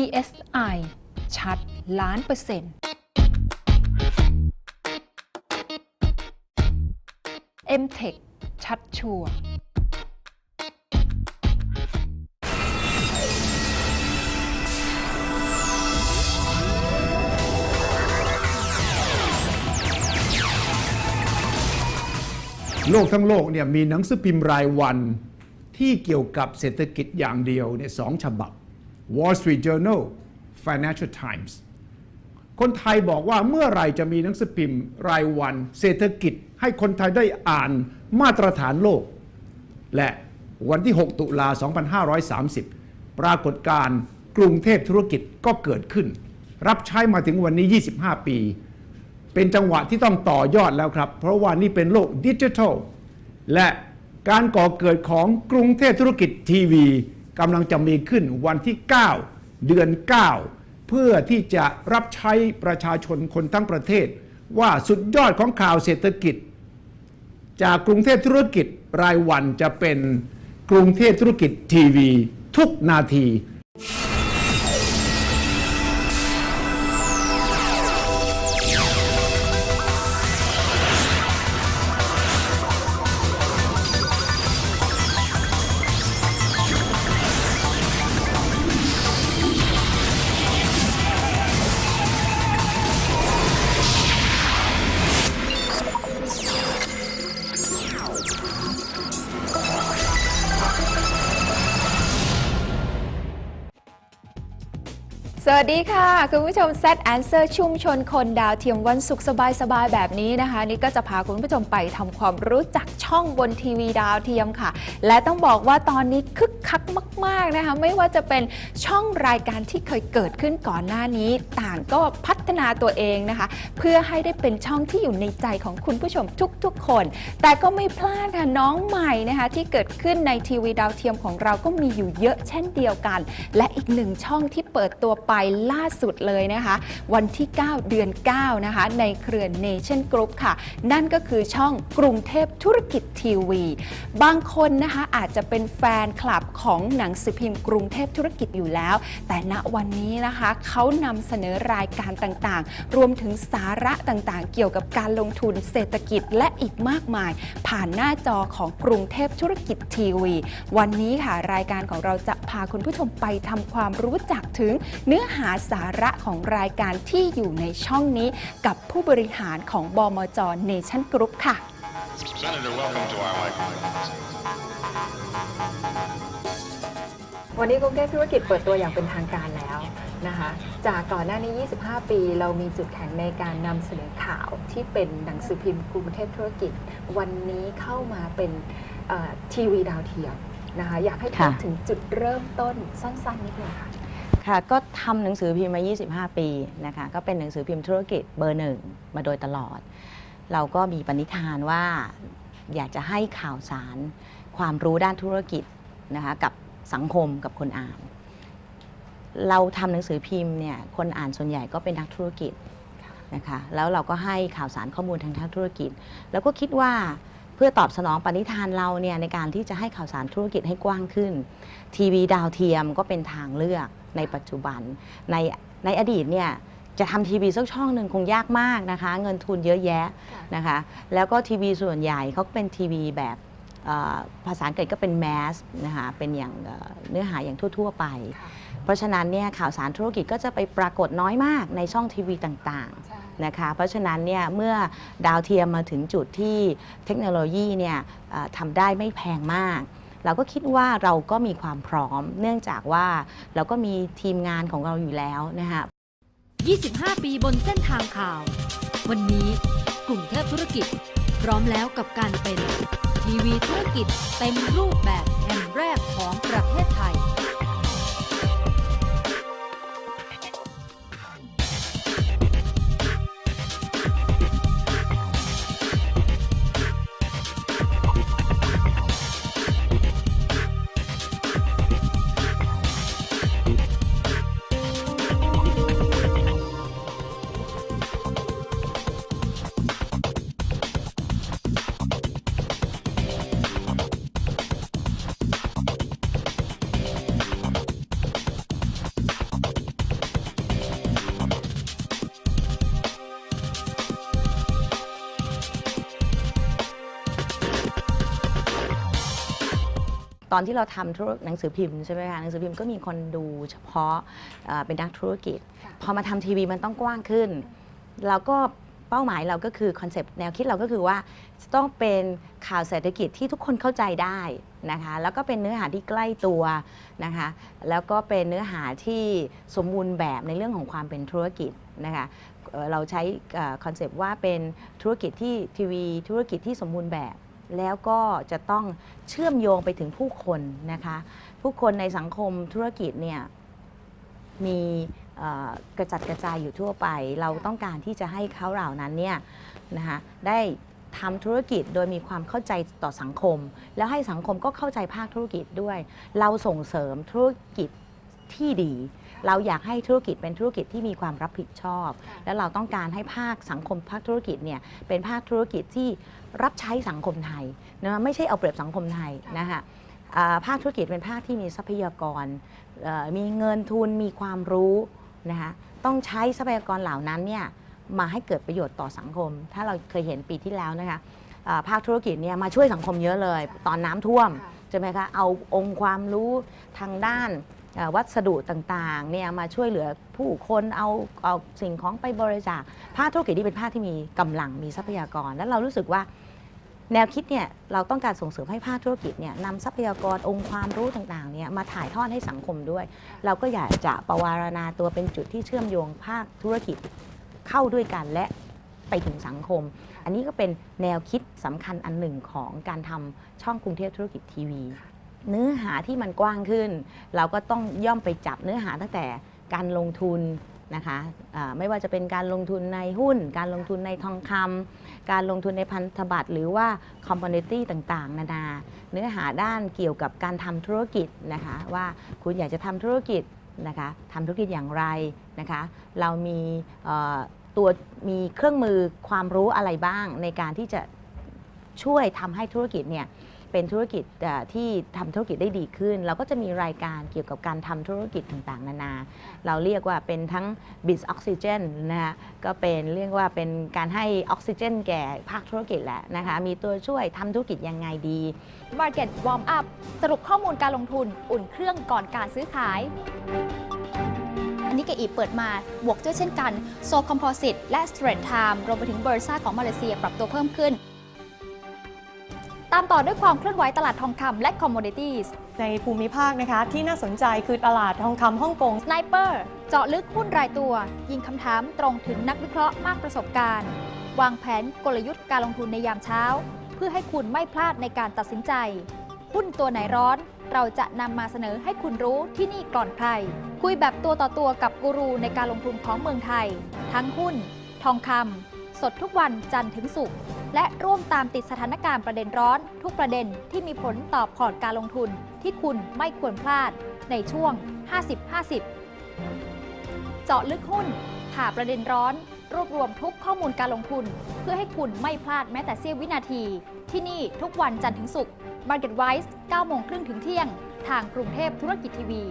PSI ชัดล้านเปอร์เซ็นต์ MTech ชัดชัวร์โลกทั้งโลกเนี่ยมีหนังสือพิมพ์รายวันที่เกี่ยวกับเศรษฐกิจอย่างเดียวเนี่ยสองฉบับ Wall Street Journal Financial Times คนไทยบอกว่าเมื่อไรจะมีหนังสือพิมพ์ รายวัน เศรษฐกิจให้คนไทยได้อ่านมาตรฐานโลก และวันที่ 6 ตุลา 2530 ปรากฏการณ์กรุงเทพธุรกิจก็เกิดขึ้น รับใช้มาถึงวันนี้ 25 ปี เป็นจังหวะที่ต้องต่อยอดแล้วครับ เพราะว่านี่เป็นโลกดิจิทัล และการก่อเกิดของกรุงเทพธุรกิจทีวี กำลังจะมีขึ้นวันที่ 9 เดือน 9 เพื่อที่จะรับใช้ประชาชนคนทั้งประเทศ ว่าสุดยอดของข่าวเศรษฐกิจ จากกรุงเทพธุรกิจรายวันจะเป็นกรุงเทพธุรกิจทีวี ทุกนาที สวัสดีค่ะ คุณผู้ชม Z Answer ชุมชนคนดาวเทียมวันศุกร์สบายๆ แบบนี้นะคะ นี่ก็จะพาคุณผู้ชมไปทำความรู้จักช่องบนทีวีดาวเทียมค่ะ และต้องบอกว่าตอนนี้คึกคักมาก ๆนะคะ ไม่ว่าจะเป็นช่องรายการที่เคยเกิดขึ้นก่อนหน้านี้ ต่างก็พัฒนาตัวเองนะคะ เพื่อให้ได้เป็นช่องที่อยู่ในใจของคุณผู้ชมทุกๆ คน แต่ก็ไม่พลาดค่ะน้องใหม่นะคะที่เกิดขึ้นในทีวีดาวเทียมของเราก็มีอยู่เยอะเช่นเดียวกัน และอีกหนึ่งช่องที่เปิดตัวไปล่าสุดเลยนะคะ วันที่ 9 เดือน 9 นะคะ ในเครือ Nation Group ค่ะ นั่นก็คือช่องกรุงเทพธุรกิจทีวี บางคนนะคะอาจจะเป็นแฟนคลับของหนังสือพิมพ์กรุงเทพธุรกิจอยู่แล้ว แต่ณวันนี้นะคะเขานำเสนอรายการต่างๆ รวมถึงสาระต่างๆ เกี่ยวกับการลงทุนเศรษฐกิจและอีกมากมาย ผ่านหน้าจอของกรุงเทพธุรกิจทีวี วันนี้ค่ะรายการของเราจะพาคุณผู้ชมไปทำความรู้จักถึงเนื้อหาสาระของรายการที่อยู่ในช่องนี้กับผู้บริหารของบมจเนชั่นกรุ๊ปค่ะ Senator, welcome to our microphone. วันนี้กรุงเทพธุรกิจเปิดตัวอย่างเป็นทางการแล้วนะคะจากก่อนหน้านี้ 25 ปี เรามีจุดแข็งในการนำเสนอข่าวที่เป็นหนังสือพิมพ์กรุงเทพธุรกิจ วันนี้เข้ามาเป็นเอ่อทีวีดาวเทียมนะคะอยากให้พูดค่ะถึงจุดเริ่มต้นสั้นๆนิดนึงค่ะ ค่ะก็ทำหนังสือพิมพ์มา 25 ปีนะคะก็เป็นหนังสือพิมพ์ธุรกิจเบอร์หนึ่งมาโดยตลอด เราก็มีปณิธานว่าอยากจะให้ข่าวสารความรู้ด้านธุรกิจนะคะกับสังคมกับคนอ่าน เราทำหนังสือพิมพ์เนี่ยคนอ่านส่วนใหญ่ก็เป็นนักธุรกิจนะคะแล้วเราก็ให้ข่าวสารข้อมูลทางด้านธุรกิจ แล้วก็คิดว่า เพื่อตอบสนองปณิธานเราเนี่ยในการที่จะให้ข่าวสารธุรกิจให้กว้างขึ้น ทีวีดาวเทียมก็เป็นทางเลือกในปัจจุบัน ในในอดีตเนี่ยจะทำทีวีสักช่องหนึ่งคงยากมากนะคะ เงินทุนเยอะแยะนะคะ แล้วก็ทีวีส่วนใหญ่เขาเป็นทีวีแบบภาษาอังกฤษก็เป็นแมสนะคะเป็นอย่างเนื้อหาอย่างทั่ว ๆ ไป เพราะฉะนั้นเนี่ยข่าวสารธุรกิจก็จะไปปรากฏน้อยมากในช่องทีวีต่างใช่ๆนะคะเพราะฉะนั้นเนี่ยเมื่อดาวเทียมมาถึงจุดที่เทคโนโลยีเนี่ยเอ่อทำได้ไม่แพงมาก เราก็คิดว่าเราก็มีความพร้อม เนื่องจากว่าเราก็มีทีมงานของเราอยู่แล้วนะคะ25 ปีบนเส้นทางข่าว วันนี้กรุงเทพธุรกิจ พร้อมแล้วกับการเป็น ทีวีธุรกิจเต็มรูปแบบแห่งแรกของประเทศไทย ตอนที่เราทำธุรหนังสือพิมพ์ใช่ไหมคะหนังสือพิมพ์ก็มีคนดูเฉพาะเอ่อเป็นนักธุรกิจค่ะพอมาทำทีวีมันต้องกว้างขึ้น เราก็เป้าหมายเราก็คือคอนเซปต์แนวคิดเราก็คือว่าจะต้องเป็นข่าวเศรษฐกิจที่ทุกคนเข้าใจได้นะคะแล้วก็เป็นเนื้อหาที่ใกล้ตัวนะคะแล้วก็เป็นเนื้อหาที่สมบูรณ์แบบในเรื่องของความเป็นธุรกิจนะคะเอ่อเราใช้คอนเซปต์ว่าเป็นธุรกิจที่ทีวีธุรกิจที่สมบูรณ์แบบ แล้วก็จะต้องเชื่อมโยงไปถึงผู้คนนะคะ ผู้คนในสังคมธุรกิจเนี่ยมีกระจัดกระจายอยู่ทั่วไป เราต้องการที่จะให้เขาเหล่านั้นเนี่ยนะคะได้ทำธุรกิจโดยมีความเข้าใจต่อสังคม แล้วให้สังคมก็เข้าใจภาคธุรกิจด้วย เราส่งเสริมธุรกิจ ที่ดี เราอยากให้ธุรกิจเป็นธุรกิจที่มีความรับผิดชอบ และเราต้องการให้ภาคสังคมภาคธุรกิจเนี่ยเป็นภาคธุรกิจที่รับใช้สังคมไทยนะไม่ใช่เอาเปรียบสังคมไทยนะคะอ่าภาคธุรกิจเป็นภาคที่มีทรัพยากรเอ่อมีเงินทุนมีความรู้นะคะต้องใช้ทรัพยากรเหล่านั้นเนี่ยมาให้เกิดประโยชน์ต่อสังคม ถ้าเราเคยเห็นปีที่แล้วนะคะอ่าภาคธุรกิจเนี่ยมาช่วยสังคมเยอะเลย ตอนน้ำท่วมค่ะใช่ไหมคะเอาองค์ความรู้ทางด้านเอ่อ วัสดุต่างๆเนี่ยมาช่วยเหลือผู้คนเอาเอาสิ่งของไปบริจาคภาคธุรกิจที่เป็นภาคที่มีกำลังมีทรัพยากร แล้วเรารู้สึกว่าแนวคิดเนี่ยเราต้องการส่งเสริมให้ภาคธุรกิจเนี่ยนำทรัพยากรองค์ความรู้ต่างๆเนี่ยมาถ่ายทอดให้สังคมด้วย เราก็อยากจะประวารณาตัวเป็นจุดที่เชื่อมโยงภาคธุรกิจเข้าด้วยกันและไปถึงสังคม อันนี้ก็เป็นแนวคิดสำคัญอันหนึ่งของการทำช่องกรุงเทพธุรกิจทีวี เนื้อหาที่มันกว้างขึ้น เราก็ต้องย่อมไปจับเนื้อหาตั้งแต่การลงทุนนะคะอ่าไม่ว่าจะเป็นการลงทุนในหุ้น การลงทุนในทองคำการลงทุนในพันธบัตรหรือว่าคอมม o นิตี้ต่างๆ นานา เนื้อหาด้านเกี่ยวกับการทำธุรกิจนะคะว่าคุณอยากจะทำธุรกิจนะคะทำธุรกิจอย่างไรนะคะเรามีตัวมีเครื่องมือความรู้อะไรบ้างในการที่จะช่วยทำให้ธุรกิจเนี่ย เป็นธุรกิจที่ทำธุรกิจได้ดีขึ้น เราก็จะมีรายการเกี่ยวกับการทำธุรกิจต่างๆ นานา เราเรียกว่าเป็นทั้ง b i z Oxygen นะคะก็เป็นเรียกว่าเป็นการให้ออกซิเจน แก่ภาคธุรกิจแหละนะคะมีตัวช่วยทำธุรกิจยังไงดี Market Warm Up สรุปข้อมูลการลงทุนอุ่นเครื่องก่อนการซื้อขายอันิกเกอีเปิดมา บวกด้วยเช่นกัน โซคอมโพสิตและ Straight Time รวมไปถึงเบอร์ซ่าของมาเลเซียปรับตัวเพิ่มขึ้น ตามต่อด้วยความเคลื่อนไหวตลาดทองคำและ Commodities ในภูมิภาคนะคะที่น่าสนใจคือตลาดทองคำฮ่องกง Sniper เจาะลึกหุ้นรายตัว ยิงคำถามตรงถึงนักวิเคราะห์มากประสบการณ์ วางแผนกลยุทธ์การลงทุนในยามเช้า เพื่อให้คุณไม่พลาดในการตัดสินใจ หุ้นตัวไหนร้อน เราจะนำมาเสนอให้คุณรู้ที่นี่ก่อนใคร คุยแบบตัวต่อตัวกับกูรูในการลงทุนของเมืองไทย ทั้งหุ้น ทองคำสดทุกวันจันทร์ถึงศุกร์ และร่วมตามติดสถานการณ์ประเด็นร้อน ทุกประเด็นที่มีผลต่อพอร์ตการลงทุนที่คุณไม่ควรพลาด ในช่วง 50-50 เจาะลึกหุ้นผ่าประเด็นร้อน รวบรวมทุกข้อมูลการลงทุน เพื่อให้คุณไม่พลาดแม้แต่เสี้ยววินาที ที่นี่ทุกวันจันทร์ถึงศุกร์ Market Wise 9โมงครึ่งถึงเที่ยง ทางกรุงเทพธุรกิจทีวี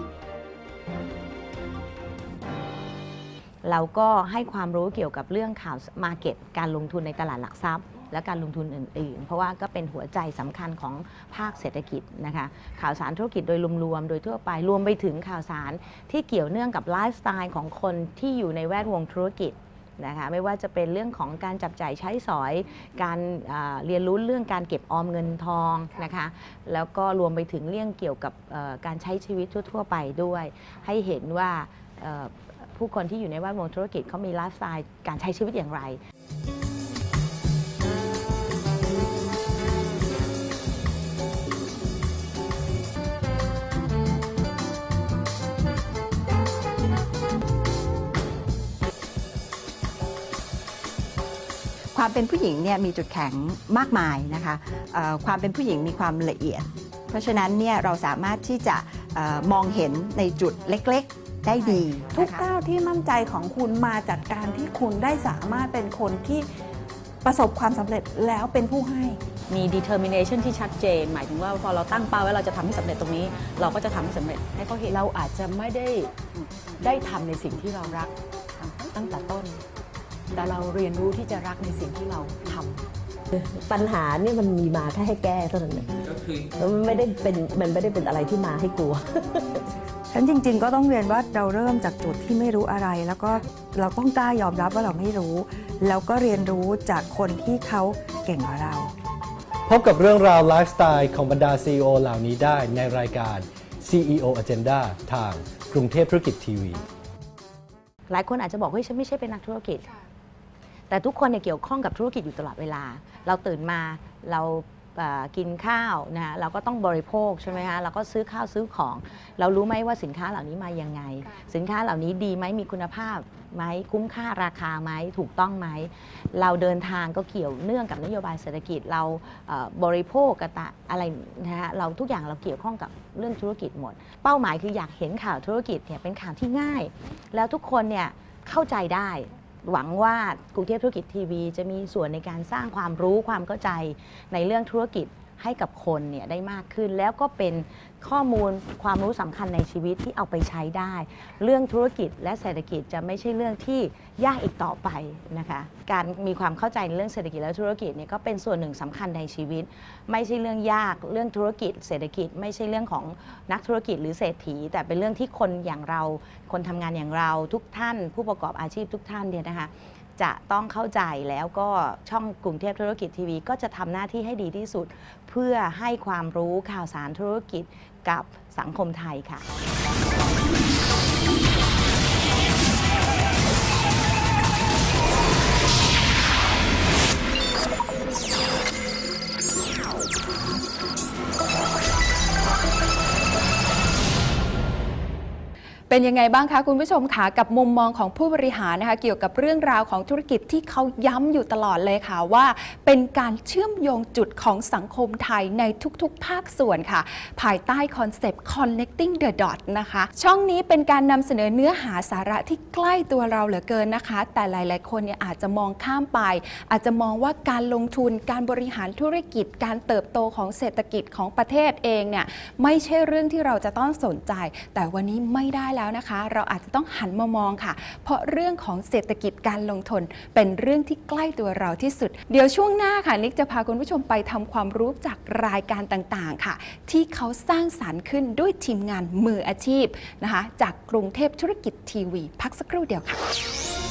เราก็ให้ความรู้เกี่ยวกับเรื่องข่าวมาเก็ตการลงทุนในตลาดหลักทรัพย์ และการลงทุนอื่น ๆ เพราะว่าก็เป็นหัวใจสำคัญของภาคเศรษฐกิจนะคะข่าวสารธุรกิจโดยรวมๆโดยทั่วไปรวมไปถึงข่าวสารที่เกี่ยวเนื่องกับไลฟ์สไตล์ของคนที่อยู่ในแวดวงธุรกิจนะคะไม่ว่าจะเป็นเรื่องของการจับจ่ายใช้สอย การอ่าเรียนรู้เรื่องการเก็บออมเงินทองนะคะแล้วก็รวมไปถึงเรื่องเกี่ยวกับการใช้ชีวิตทั่ว ๆ ไปด้วย ให้เห็นว่าผู้คนที่อยู่ในแวดวงธุรกิจเขามีไลฟ์สไตล์การใช้ชีวิตอย่างไร ความเป็นผู้หญิงเนี่ยมีจุดแข็งมากมายนะคะเอ่อความเป็นผู้หญิงมีความละเอียด เพราะฉะนั้นเนี่ยเราสามารถที่จะเออมองเห็นในจุดเล็กๆ ได้ดีทุกนะคะก้าวที่มั่นใจของคุณมาจากการที่คุณได้สามารถเป็นคนที่ประสบความสำเร็จแล้วเป็นผู้ให้มี determination ที่ชัดเจน หมายถึงว่าพอเราตั้งเป้าไว้เราจะทำให้สำเร็จตรงนี้ เราก็จะทำให้สำเร็จให้เขาเห็นเราอาจจะไม่ได้ได้ทำในสิ่งที่เรารักตั้งแต่ต้น แต่เราเรียนรู้ที่จะรักในสิ่งที่เราทปัญหาเนี่ยมันมีมาแค่ให้แก้เท่านั้นเองแล้วมันไม่ได้เป็นมันไม่ได้เป็นอะไรที่มาให้กลัว ฉันจริง ๆ ก็ต้องเรียนว่าเราเริ่มจากจุดที่ไม่รู้อะไร แล้วก็เราต้องกล้ายอมรับว่าเราไม่รู้ แล้วก็เรียนรู้จากคนที่เขาเก่งกว่าเรา พบกับเรื่องราวไลฟ์สไตล์ของบรรดา CEO เหล่านี้ได้ในรายการ CEO Agenda ทางกรุงเทพธุรกิจทีวี หลายคนอาจจะบอกเฮ้ยฉันไม่ใช่เป็นนักธุรกิจ แต่ทุกคนเนี่ยเกี่ยวข้องกับธุรกิจอยู่ตลอดเวลา เราตื่นมาเราเอ่อกินข้าวนะฮะเราก็ต้องบริโภคใช่ไหมฮะเราก็ซื้อข้าวซื้อของ เรารู้ไหมว่าสินค้าเหล่านี้มายังไง สินค้าเหล่านี้ดีไหมมีคุณภาพไหมคุ้มค่าราคาไหมถูกต้องไหมเราเดินทางก็เกี่ยวเนื่องกับนโยบายเศรษฐกิจเราเอ่อบริโภคกตะอะไรนะฮะเราทุกอย่างเราเกี่ยวข้องกับเรื่องธุรกิจหมด เป้าหมายคืออยากเห็นข่าวธุรกิจเนี่ยเป็นข่าวที่ง่าย แล้วทุกคนเนี่ยเข้าใจได้ หวังว่ากรุงเทพธุรกิจทีวี จะมีส่วนในการสร้างความรู้ความเข้าใจในเรื่องธุรกิจ ให้กับคนเนี่ยได้มากขึ้น แล้วก็เป็นข้อมูลความรู้สำคัญในชีวิตที่เอาไปใช้ได้ เรื่องธุรกิจและเศรษฐกิจจะไม่ใช่เรื่องที่ยากอีกต่อไปนะคะการมีความเข้าใจในเรื่องเศรษฐกิจและธุรกิจเนี่ยก็เป็นส่วนหนึ่งสำคัญในชีวิต ไม่ใช่เรื่องยากเรื่องธุรกิจ เศรษฐกิจ ไม่ใช่เรื่องของนักธุรกิจหรือเศรษฐี แต่เป็นเรื่องที่คนอย่างเรา คนทำงานอย่างเราทุกท่าน ผู้ประกอบอาชีพทุกท่านเนี่ยนะคะ จะต้องเข้าใจแล้วก็ช่องกรุงเทพธุรกิจทีวี ก็จะทำหน้าที่ให้ดีที่สุด เพื่อให้ความรู้ข่าวสารธุรกิจกับสังคมไทยค่ะ เป็นยังไงบ้างคะคุณผู้ชมคะกับมุมมองของผู้บริหารนะคะเกี่ยวกับเรื่องราวของธุรกิจที่เขาย้ำอยู่ตลอดเลยค่ะว่า เป็นการเชื่อมโยงจุดของสังคมไทยในทุกๆ ภาคส่วนค่ะ ภายใต้คอนเซปต์ connecting the dot นะคะ ช่องนี้เป็นการนำเสนอเนื้อหาสาระที่ใกล้ตัวเราเหลือเกินนะคะ แต่หลาย ๆ คนเนี่ยอาจจะมองข้ามไป อาจจะมองว่าการลงทุนการบริหารธุรกิจ การเติบโตของเศรษฐกิจของประเทศเองเนี่ยไม่ใช่เรื่องที่เราจะต้องสนใจ แต่วันนี้ไม่ได้แล้วนะคะ เราอาจจะต้องหันมามองค่ะ เพราะเรื่องของเศรษฐกิจการลงทุนเป็นเรื่องที่ใกล้ตัวเราที่สุด เดี๋ยวช่วงหน้าค่ะนิกจะพาคุณผู้ชมไปทำความรู้จากรายการต่างๆค่ะ ที่เขาสร้างสารรค์ขึ้นด้วยทีมงานมืออาชีพนะคะ จากกรุงเทพธุรกิจทีวี พักสักครู่เดียวค่ะ